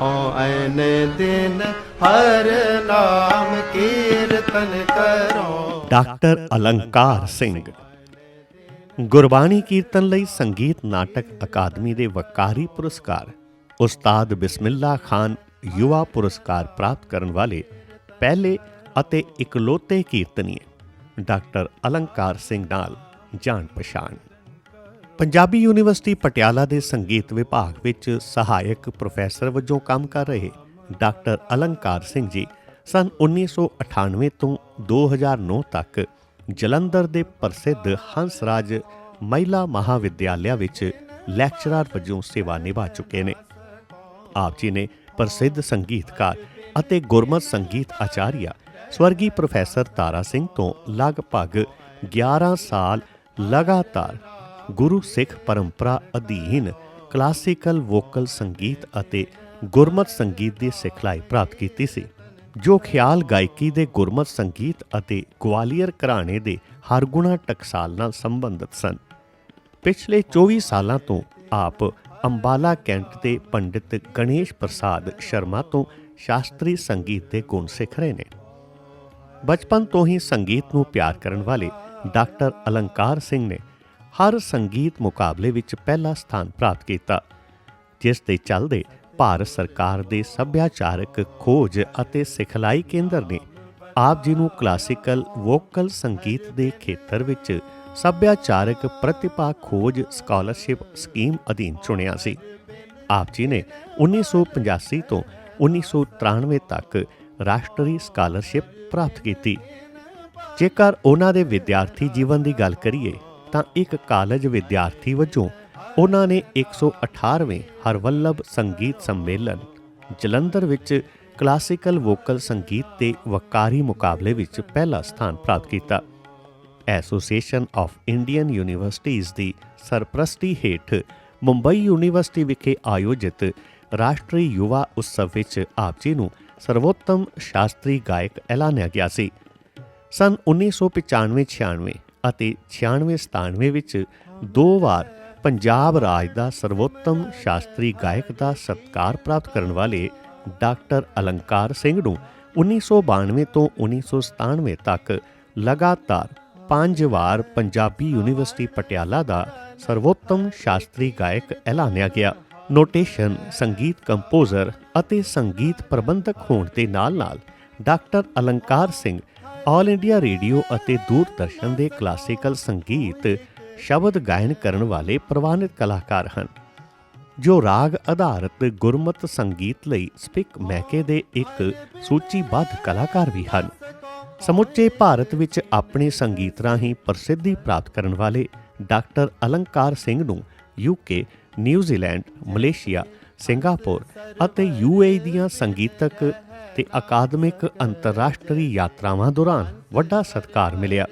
ਹਉ ਐਨ ਦਿਨ ਹਰ ਨਾਮ ਕੀਰਤਨ ਕਰੋ। ਡਾਕਟਰ ਅਲੰਕਾਰ ਸਿੰਘ। ਗੁਰਬਾਣੀ ਕੀਰਤਨ ਲਈ ਸੰਗੀਤ ਨਾਟਕ ਅਕਾਦਮੀ ਦੇ ਵਕਾਰੀ ਪੁਰਸਕਾਰ, ਉਸਤਾਦ ਬਿਸਮਿਲ੍ਲਾ ਖਾਨ ਯੁਵਾ ਪੁਰਸਕਾਰ ਪ੍ਰਾਪਤ ਕਰਨ ਵਾਲੇ ਪਹਿਲੇ ਅਤੇ ਇਕਲੌਤੇ ਕੀਰਤਨੀਏ, ਡਾਕਟਰ ਅਲੰਕਾਰ ਸਿੰਘ ਨਾਲ ਜਾਣ ਪਛਾਣ ਪੰਜਾਬੀ ਯੂਨੀਵਰਸਿਟੀ ਪਟਿਆਲਾ ਦੇ ਸੰਗੀਤ ਵਿਭਾਗ ਵਿੱਚ ਸਹਾਇਕ ਪ੍ਰੋਫੈਸਰ ਵਜੋਂ ਕੰਮ ਕਰ ਰਹੇ ਡਾਕਟਰ ਅਲੰਕਾਰ ਸਿੰਘ ਜੀ ਸਨ 1998 ਤੋਂ 2009 ਤੱਕ ਜਲੰਧਰ ਦੇ ਪ੍ਰਸਿੱਧ ਹੰਸਰਾਜ ਮਹਿਲਾ ਮਹਾਵਿਦਿਆਲਿਆ ਵਿੱਚ ਲੈਕਚਰਰ ਵਜੋਂ ਸੇਵਾ ਨਿਭਾ ਚੁੱਕੇ ਨੇ। ਆਪ ਜੀ ਨੇ ਪ੍ਰਸਿੱਧ ਸੰਗੀਤਕਾਰ ਅਤੇ ਗੁਰਮਤ ਸੰਗੀਤ ਆਚਾਰੀਆ ਸਵਰਗੀ ਪ੍ਰੋਫੈਸਰ ਤਾਰਾ ਸਿੰਘ ਤੋਂ ਲਗਭਗ 11 ਸਾਲ ਲਗਾਤਾਰ ਗੁਰੂ ਸਿੱਖ ਪਰੰਪਰਾ ਅਧੀਨ ਕਲਾਸੀਕਲ ਵੋਕਲ ਸੰਗੀਤ ਅਤੇ ਗੁਰਮਤ ਸੰਗੀਤ ਦੀ ਸਿਖਲਾਈ ਪ੍ਰਾਪਤ ਕੀਤੀ ਸੀ, ਜੋ ਖਿਆਲ ਗਾਇਕੀ ਦੇ ਗੁਰਮਤ ਸੰਗੀਤ ਅਤੇ ਗਵਾਲੀਅਰ ਘਰਾਣੇ ਦੇ ਹਰਗੁਣਾ ਟਕਸਾਲ ਨਾਲ ਸੰਬੰਧਿਤ ਸਨ। ਪਿਛਲੇ 24 ਸਾਲਾਂ ਤੋਂ ਆਪ ਅੰਬਾਲਾ ਕੈਂਟ ਦੇ ਪੰਡਿਤ ਗਣੇਸ਼ ਪ੍ਰਸਾਦ ਸ਼ਰਮਾ ਤੋਂ ਸ਼ਾਸਤਰੀ ਸੰਗੀਤ ਦੇ ਗੁਣ ਸਿੱਖ ਰਹੇ ਨੇ। ਬਚਪਨ ਤੋਂ ਹੀ ਸੰਗੀਤ ਨੂੰ ਪਿਆਰ ਕਰਨ ਵਾਲੇ ਡਾਕਟਰ ਅਲੰਕਾਰ ਸਿੰਘ ਨੇ ਹਰ ਸੰਗੀਤ ਮੁਕਾਬਲੇ ਵਿੱਚ ਪਹਿਲਾ ਸਥਾਨ ਪ੍ਰਾਪਤ ਕੀਤਾ, ਜਿਸ ਦੇ ਚੱਲਦੇ ਭਾਰਤ ਸਰਕਾਰ ਦੇ ਸੱਭਿਆਚਾਰਕ ਖੋਜ ਅਤੇ ਸਿਖਲਾਈ ਕੇਂਦਰ ਨੇ ਆਪ ਜੀ ਨੂੰ ਕਲਾਸੀਕਲ ਵੋਕਲ ਸੰਗੀਤ ਦੇ ਖੇਤਰ ਵਿੱਚ ਸੱਭਿਆਚਾਰਕ ਪ੍ਰਤਿਭਾ ਖੋਜ ਸਕਾਲਰਸ਼ਿਪ ਸਕੀਮ ਅਧੀਨ ਚੁਣਿਆ ਸੀ। ਆਪ ਜੀ ਨੇ 1985 ਤੋਂ 1993 ਤੱਕ ਰਾਸ਼ਟਰੀ ਸਕਾਲਰਸ਼ਿਪ ਪ੍ਰਾਪਤ ਕੀਤੀ। ਜੇਕਰ ਉਹਨਾਂ ਦੇ ਵਿਦਿਆਰਥੀ ਜੀਵਨ ਦੀ ਗੱਲ ਕਰੀਏ ਤਾਂ ਇੱਕ ਕਾਲਜ ਵਿਦਿਆਰਥੀ ਵਜੋਂ ਉਹਨਾਂ ਨੇ 118ਵੇਂ ਹਰਵੱਲਭ ਸੰਗੀਤ ਸੰਮੇਲਨ ਜਲੰਧਰ ਵਿੱਚ ਕਲਾਸੀਕਲ ਵੋਕਲ ਸੰਗੀਤ ਤੇ ਵਕਾਰੀ ਮੁਕਾਬਲੇ ਵਿੱਚ ਪਹਿਲਾ ਸਥਾਨ ਪ੍ਰਾਪਤ ਕੀਤਾ। ਐਸੋਸੀਏਸ਼ਨ ਆਫ ਇੰਡੀਅਨ ਯੂਨੀਵਰਸਿਟੀਜ਼ ਦੀ ਸਰਪ੍ਰਸਤੀ ਹੇਠ ਮੁੰਬਈ ਯੂਨੀਵਰਸਿਟੀ ਵਿਖੇ ਆਯੋਜਿਤ ਰਾਸ਼ਟਰੀ ਯੁਵਾ ਉਤਸਵ ਵਿੱਚ ਆਪ ਜੀ ਨੂੰ ਸਰਵੋਤਮ ਸ਼ਾਸਤਰੀ ਗਾਇਕ ਐਲਾਨਿਆ ਗਿਆ ਸੀ। ਸਨ 1995-96 ਅਤੇ 96-97 ਵਿੱਚ ਦੋ ਵਾਰ ਪੰਜਾਬ ਰਾਜ ਦਾ ਸਰਵੋਤਮ ਸ਼ਾਸਤਰੀ ਗਾਇਕ ਦਾ ਸਤਕਾਰ ਪ੍ਰਾਪਤ ਕਰਨ ਵਾਲੇ ਡਾਕਟਰ ਅਲੰਕਾਰ ਸਿੰਘ ਨੂੰ 1992 ਤੋਂ 1997 ਤੱਕ ਲਗਾਤਾਰ ਪੰਜ ਵਾਰ ਪੰਜਾਬੀ ਯੂਨੀਵਰਸਿਟੀ ਪਟਿਆਲਾ ਦਾ ਸਰਵੋਤਮ ਸ਼ਾਸਤਰੀ ਗਾਇਕ ਐਲਾਨਿਆ ਗਿਆ। ਨੋਟੇਸ਼ਨ, ਸੰਗੀਤ ਕੰਪੋਜ਼ਰ ਅਤੇ ਸੰਗੀਤ ਪ੍ਰਬੰਧਕ ਹੋਣ ਦੇ ਨਾਲ-ਨਾਲ doctor Alankar Singh all India radio ਅਤੇ ਦੂਰਦਰਸ਼ਨ ਦੇ ਕਲਾਸੀਕਲ ਸੰਗੀਤ ਸ਼ਬਦ ਗਾਇਨ ਕਰਨ ਵਾਲੇ ਪ੍ਰਵਾਨਿਤ ਕਲਾਕਾਰ ਹਨ, ਜੋ ਰਾਗ ਆਧਾਰਿਤ ਗੁਰਮਤ ਸੰਗੀਤ ਲਈ ਸਪਿਕ ਮਹਿਕੇ ਦੇ ਇੱਕ ਸੂਚੀਬੱਧ ਕਲਾਕਾਰ ਵੀ ਹਨ। ਸਮੁੱਚੇ ਭਾਰਤ ਵਿੱਚ ਆਪਣੇ ਸੰਗੀਤ ਰਾਹੀਂ ਪ੍ਰਸਿੱਧੀ ਪ੍ਰਾਪਤ ਕਰਨ ਵਾਲੇ ਡਾਕਟਰ ਅਲੰਕਾਰ ਸਿੰਘ ਨੂੰ UK New Zealand, Malaysia, Singapore ਅਤੇ ਯੂਏਈ ਦੀਆਂ ਸੰਗੀਤਕ ਤੇ ਅਕਾਦਮਿਕ ਅੰਤਰਰਾਸ਼ਟਰੀ ਯਾਤਰਾਵਾਂ ਦੌਰਾਨ ਵੱਡਾ ਸਤਿਕਾਰ ਮਿਲਿਆ।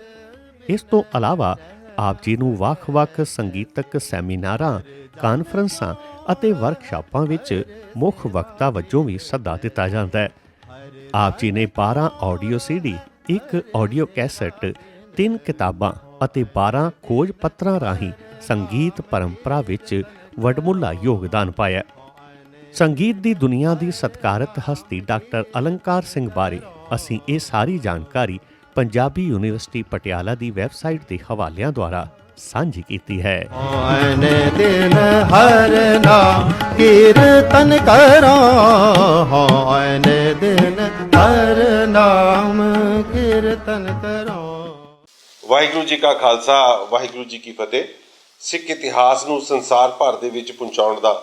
ਇਸ ਤੋਂ ਇਲਾਵਾ ਆਪ ਜੀ ਨੂੰ ਵੱਖ-ਵੱਖ ਸੰਗੀਤਕ ਸੈਮੀਨਾਰਾਂ, ਕਾਨਫਰੰਸਾਂ ਅਤੇ ਵਰਕਸ਼ਾਪਾਂ ਵਿੱਚ ਮੁੱਖ ਵਕਤਾ ਵਜੋਂ ਵੀ ਸੱਦਾ ਦਿੱਤਾ ਜਾਂਦਾ ਹੈ। ਆਪ ਜੀ ਨੇ 12 ਆਡੀਓ ਸੀਡੀ ਇੱਕ ਆਡੀਓ ਕੈਸੇਟ, ਤਿੰਨ ਕਿਤਾਬਾਂ ਅਤੇ 12 ਖੋਜ ਪੱਤਰਾਂ ਰਾਹੀਂ ਸੰਗੀਤ ਪਰੰਪਰਾ ਵਿੱਚ ਵਡਮੁੱਲਾ ਯੋਗਦਾਨ ਪਾਇਆ। ਸੰਗੀਤ ਦੀ ਦੁਨੀਆ ਦੀ ਸਤਕਾਰਤ ਹਸਤੀ ਡਾਕਟਰ ਅਲੰਕਾਰ ਸਿੰਘ ਬਾਰੇ ਅਸੀਂ ਇਹ ਸਾਰੀ ਜਾਣਕਾਰੀ ਪੰਜਾਬੀ ਯੂਨੀਵਰਸਿਟੀ ਪਟਿਆਲਾ ਦੀ ਵੈਬਸਾਈਟ ਦੇ ਹਵਾਲਿਆਂ ਦੁਆਰਾ ਸਾਂਝੀ ਕੀਤੀ ਹੈ। ਹਉ ਐਨ ਦਿਨ ਹਰ ਨਾਮ ਕੀਰਤਨ ਕਰੋ। ਹਉ ਐਨ ਦਿਨ ਹਰ ਨਾਮ ਕੀਰਤਨ ਕਰੋ। ਵਾਹਿਗੁਰੂ ਜੀ ਕਾ ਖਾਲਸਾ ਵਾਹਿਗੁਰੂ ਜੀ ਕੀ ਫਤਿਹ। ਸਿੱਖ ਇਤਿਹਾਸ ਨੂੰ ਸੰਸਾਰ ਭਰ ਦੇ ਵਿੱਚ ਪਹੁੰਚਾਉਣ ਦਾ